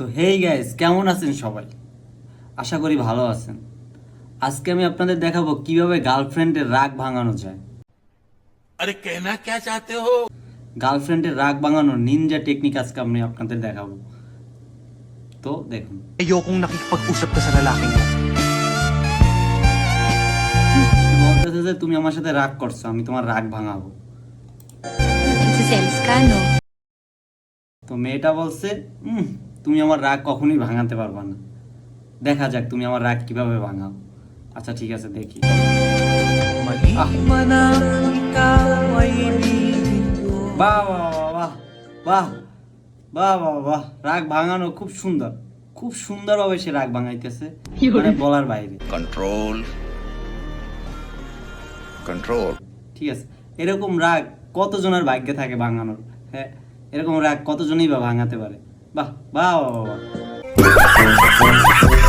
তো hey guys কেমন আছেন সবাই? আশা করি ভালো আছেন। আজকে আমি আপনাদের দেখাবো কীভাবে গার্লফ্রেন্ডের রাগ ভাঙানো যায়। আরে কেনা কে চাতে হো? গার্লফ্রেন্ডের রাগ ভাঙানো নিনজা টেকনিক আজকে আমি আপনাদের দেখাবো। তো দেখুন। Ayokong nakikipag-usap ka sa lalaking mo. বলতেছে যে তুমি আমার সাথে রাগ করছ আমি তোমার রাগ ভাঙাবো। তো মেয়েটা বলছে তুমি আমার রাগ কখনোই ভাঙাতে পারবা না। দেখা যাক তুমি আমার রাগ কীভাবে ভাঙাও। আচ্ছা ঠিক আছে দেখি। বাহ বাহ বাহ রাগ ভাঙানো খুব সুন্দর। খুব সুন্দর ভাবে সে রাগ ভাঙাইতেছে। মানে বলার বাইরে। কন্ট্রোল কন্ট্রোল ঠিক আছে এরকম রাগ কতজনের ভাগ্যে থাকে ভাঙানোর? হ্যাঁ এরকম রাগ কতজনই বা ভাঙাতে পারে? বাহ বাহ বাহ বাহ, বাহ